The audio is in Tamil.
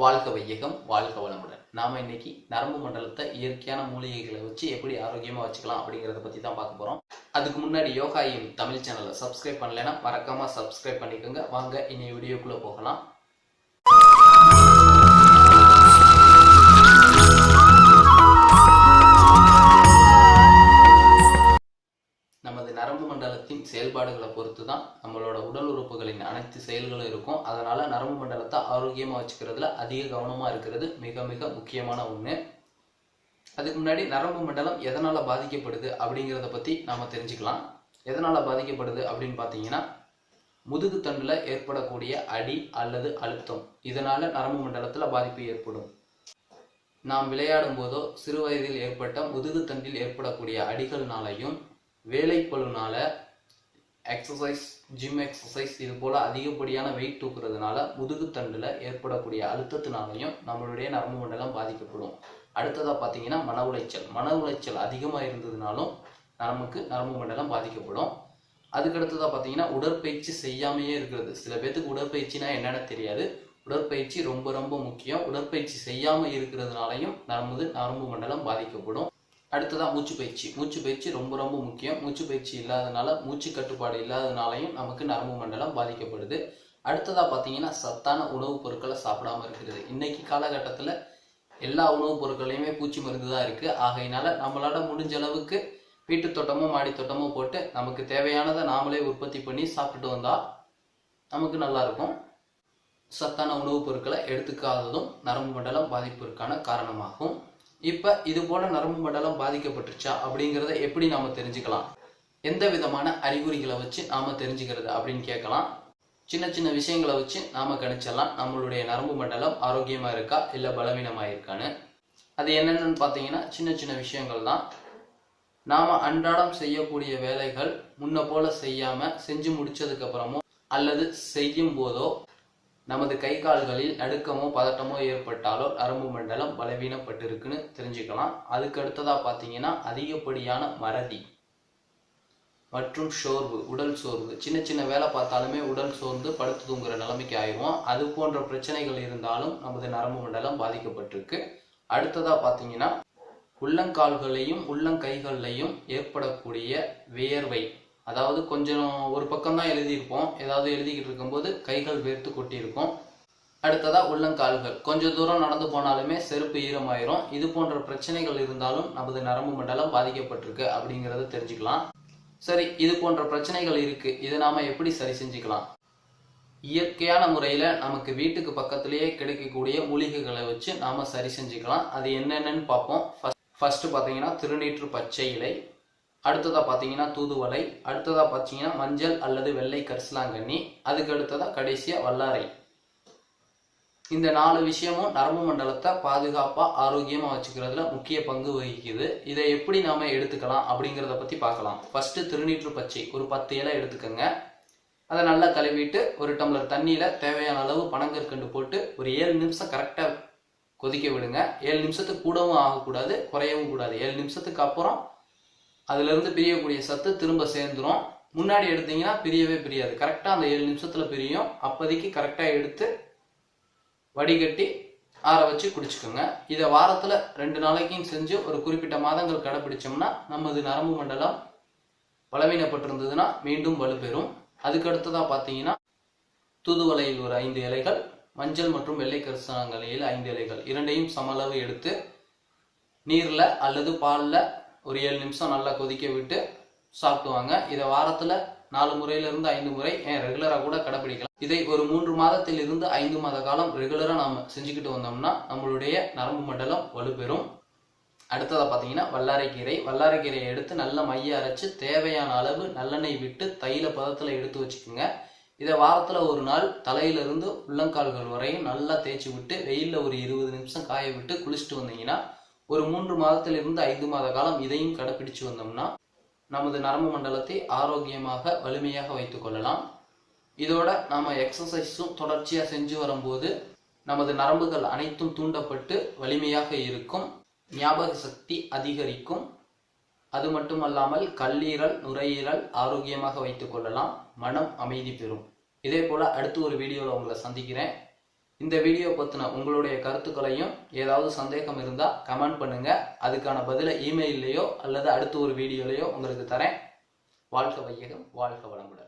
வாழ்க வையகம் வாழ்க வளமுடன். நாம இன்னைக்கு நரம்பு மண்டலத்தை இயற்கையான மூலிகைகளை வச்சு எப்படி ஆரோக்கியமா வச்சுக்கலாம் அப்படிங்கறத பத்தி தான் பார்க்க போறோம். அதுக்கு முன்னாடி யோகா தமிழ் சேனலை சப்ஸ்கிரைப் பண்ணலைன்னா மறக்காம சப்ஸ்கிரைப் பண்ணிக்கோங்க. வாங்க இனி வீடியோக்குள்ள போகலாம். நரம்பு மண்டலத்தின் செயல்பாடுகளை பொறுத்து தான் நம்மளோட உடல் உறுப்புகளின் அனைத்து செயல்களும் இருக்கும். அதனால நரம்பு மண்டலத்தை ஆரோக்கியமாக வச்சுக்கிறதுல அதிக கவனமாக இருக்கிறது மிக மிக முக்கியமான ஒன்று அதுக்கு முன்னாடி நரம்பு மண்டலம் எதனால் பாதிக்கப்படுது அப்படிங்கிறத பற்றி நாம் தெரிஞ்சுக்கலாம். எதனால் பாதிக்கப்படுது அப்படின்னு பார்த்தீங்கன்னா முதுகு தண்டில் ஏற்படக்கூடிய அடி அல்லது அழுத்தம். இதனால் நரம்பு மண்டலத்தில் பாதிப்பு ஏற்படும். நாம் விளையாடும் போதோ சிறு வயதில் ஏற்பட்ட முதுகு தண்டில் ஏற்படக்கூடிய அடிகள்னாலையும் வேலைப்பளுனால எக்ஸசைஸ் ஜிம் எக்ஸசைஸ் இது போல அதிகப்படியான வெயிட் தூக்குறதுனால முதுகு தண்டுல ஏற்படக்கூடிய அழுத்தத்தினாலையும் நம்மளுடைய நரம்பு மண்டலம் பாதிக்கப்படும். அடுத்ததா பார்த்தீங்கன்னா மன உளைச்சல். மன உளைச்சல் அதிகமாக இருந்ததுனாலும் நமக்கு நரம்பு மண்டலம் பாதிக்கப்படும். அதுக்கடுத்ததா பார்த்தீங்கன்னா உடற்பயிற்சி செய்யாமையே இருக்கிறது. சில பேர்த்துக்கு உடற்பயிற்சினா என்னென்ன தெரியாது. உடற்பயிற்சி ரொம்ப ரொம்ப முக்கியம். உடற்பயிற்சி செய்யாமல் இருக்கிறதுனாலையும் நமது நரம்பு மண்டலம் பாதிக்கப்படும். அடுத்ததான் மூச்சு பயிற்சி. மூச்சு பயிற்சி ரொம்ப ரொம்ப முக்கியம். மூச்சு பயிற்சி இல்லாதனால மூச்சு கட்டுப்பாடு இல்லாதனாலையும் நமக்கு நரம்பு மண்டலம் பாதிக்கப்படுது. அடுத்ததா பார்த்தீங்கன்னா சத்தான உணவுப் பொருட்களை சாப்பிடாம இருக்கிறது. இன்னைக்கு காலகட்டத்தில் எல்லா உணவுப் பொருட்களையுமே பூச்சி மருந்து தான் இருக்கு. ஆகையினால நம்மளால முடிஞ்ச அளவுக்கு வீட்டு தோட்டமோ மாடி தோட்டமோ போட்டு நமக்கு தேவையானதை நாமளே உற்பத்தி பண்ணி சாப்பிட்டுட்டு வந்தா நமக்கு நல்லா இருக்கும். சத்தான உணவுப் பொருட்களை எடுத்துக்காததும் நரம்பு மண்டலம் பாதிப்பிற்கான காரணமாகும். இப்ப இது போல நரம்பு மண்டலம் பாதிக்கப்பட்டுருச்சா அப்படிங்கிறத எப்படி நாம தெரிஞ்சுக்கலாம்? எந்த விதமான அறிகுறிகளை வச்சு நாம தெரிஞ்சுக்கிறது அப்படின்னு கேட்கலாம். சின்ன சின்ன விஷயங்களை வச்சு நாம கணிச்சிடலாம். நம்மளுடைய நரம்பு மண்டலம் ஆரோக்கியமா இருக்கா இல்ல பலவீனமா இருக்கான்னு. அது என்னென்னு பார்த்தீங்கன்னா சின்ன சின்ன விஷயங்கள் தான். நாம அன்றாடம் செய்யக்கூடிய வேலைகள் முன்ன போல செய்யாம செஞ்சு முடிச்சதுக்கு அப்புறமோ அல்லது செய்யும் போதோ நமது கை கால்களில் நடுக்கமோ பதட்டமோ ஏற்பட்டாலோ நரம்பு மண்டலம் பலவீனப்பட்டிருக்குன்னு தெரிஞ்சுக்கலாம். அதுக்கு அடுத்ததாக பார்த்தீங்கன்னா அதிகப்படியான மறதி மற்றும் சோர்வு உடல் சோர்வு. சின்ன சின்ன வேலை பார்த்தாலுமே உடல் சோர்ந்து படுத்து தூங்குற நிலைமைக்கு ஆயிடுவோம். அது போன்ற பிரச்சனைகள் இருந்தாலும் நமது நரம்பு மண்டலம் பாதிக்கப்பட்டிருக்கு. அடுத்ததாக பார்த்தீங்கன்னா உள்ளங்கால்களையும் உள்ளங்கைகள்லையும் ஏற்படக்கூடிய வேர்வை அதாவது கொஞ்சம் ஒரு பக்கம் தான் எழுதியிருப்போம். ஏதாவது எழுதிக்கிட்டு இருக்கும்போது கைகள் வேர்த்து கொட்டியிருக்கும். அடுத்ததாக உள்ளங்கால்கள். கொஞ்சம் தூரம் நடந்து போனாலுமே செருப்பு ஈரமாயிரும். இது போன்ற பிரச்சனைகள் இருந்தாலும் நமது நரம்பு மண்டலம் பாதிக்கப்பட்டிருக்கு அப்படிங்கிறத தெரிஞ்சுக்கலாம். சரி இது போன்ற பிரச்சனைகள் இருக்கு. இதை நாம எப்படி சரி செஞ்சுக்கலாம்? இயற்கையான முறையில் நமக்கு வீட்டுக்கு பக்கத்திலேயே கிடைக்கக்கூடிய மூலிகைகளை வச்சு நாம சரி செஞ்சுக்கலாம். அது என்னென்னு பார்ப்போம். ஃபர்ஸ்ட் பார்த்தீங்கன்னா திருநீற்று பச்சை இலை. அடுத்ததாக பார்த்தீங்கன்னா தூதுவளை அடுத்ததாக பார்த்தீங்கன்னா மஞ்சள் அல்லது வெள்ளை கரிசலாங்கண்ணி அதுக்கு அடுத்ததாக கடைசியாக வல்லாரை. இந்த நாலு விஷயமும் நரம்பு மண்டலத்தை பாதுகாப்பாக ஆரோக்கியமாக வச்சுக்கிறதுல முக்கிய பங்கு வகிக்குது. இதை எப்படி நாம் எடுத்துக்கலாம் அப்படிங்கிறத பற்றி பார்க்கலாம். ஃபஸ்ட்டு திருநீற்று பச்சை ஒரு பத்து இலை எடுத்துக்கோங்க. அதை நல்லா கழுவிட்டு ஒரு டம்ளர் தண்ணியில் தேவையான அளவு பனங்கற்கண்டு போட்டு ஒரு ஏழு நிமிஷம் கரெக்டாக கொதிக்க விடுங்க. ஏழு நிமிஷத்துக்கு கூடவும் ஆகக்கூடாது குறையவும் கூடாது. ஏழு நிமிஷத்துக்கு அப்புறம் அதுலேருந்து பிரியக்கூடிய சத்து திரும்ப சேர்ந்துரும். முன்னாடி எடுத்தீங்கன்னா பிரியவே பிரியாது. கரெக்டாக அந்த ஏழு நிமிஷத்தில் பிரியும். அப்போதைக்கு கரெக்டாக எடுத்து வடிகட்டி ஆற வச்சு குடிச்சுக்கோங்க. இதை வாரத்தில் ரெண்டு நாளைக்கும் செஞ்சு ஒரு குறிப்பிட்ட மாதங்கள் கடைபிடிச்சோம்னா நமது நரம்பு மண்டலம் பலவீனப்பட்டிருந்ததுன்னா மீண்டும் வலுப்பெறும். அதுக்கடுத்ததாக பார்த்தீங்கன்னா தூதுவளையில் ஒரு ஐந்து இலைகள் மஞ்சள் மற்றும் வெள்ளை கரிசனங்களில் ஐந்து இலைகள். இரண்டையும் சமளவு எடுத்து நீரில் அல்லது பாலில் ஒரு ஏழு நிமிஷம் நல்லா கொதிக்க விட்டு சாப்பிடுவாங்க. இதை வாரத்தில் நாலு முறையிலிருந்து ஐந்து முறை ஏன் கூட கடைபிடிக்கலாம் இதை ஒரு மூன்று மாதத்தில் இருந்து ஐந்து மாத காலம் ரெகுலராக நாம் செஞ்சுக்கிட்டு வந்தோம்னா நம்மளுடைய நரம்பு மண்டலம் வலுப்பெறும். அடுத்ததா பார்த்தீங்கன்னா வல்லாரைக்கீரை. வல்லாரைக்கீரையை எடுத்து நல்ல மைய அரைச்சி தேவையான அளவு நல்லெண்ணெய் விட்டு தைல பதத்தில் எடுத்து வச்சுக்கோங்க. இதை வாரத்தில் ஒரு நாள் தலையிலிருந்து உள்ளங்கால்கள் வரையும் நல்லா தேய்ச்சி விட்டு வெயிலில் ஒரு இருபது நிமிஷம் காய விட்டு குளிச்சுட்டு வந்தீங்கன்னா ஒரு மூன்று மாதத்திலிருந்து ஐந்து மாத காலம் இதையும் கடைபிடிச்சு வந்தோம்னா நமது நரம்பு மண்டலத்தை ஆரோக்கியமாக வலிமையாக வைத்துக் கொள்ளலாம். இதோட நாம எக்ஸசைஸும் தொடர்ச்சியா செஞ்சு வரும்போது நமது நரம்புகள் அனைத்தும் தூண்டப்பட்டு வலிமையாக இருக்கும். ஞாபக சக்தி அதிகரிக்கும். அது மட்டுமல்லாமல் கல்லீரல் நுரையீரல் ஆரோக்கியமாக வைத்துக் கொள்ளலாம். மனம் அமைதி பெறும். இதே போல அடுத்து ஒரு வீடியோவில் உங்களை சந்திக்கிறேன். இந்த வீடியோ பற்றின உங்களுடைய கருத்துக்களையும் ஏதாவது சந்தேகம் இருந்தால் கமெண்ட் பண்ணுங்கள் அதுக்கான பதிலை இமெயிலையோ அல்லது அடுத்த ஒரு வீடியோலையோ உங்களுக்கு தரேன். வாழ்க வையகம் வாழ்க வளமுடன்.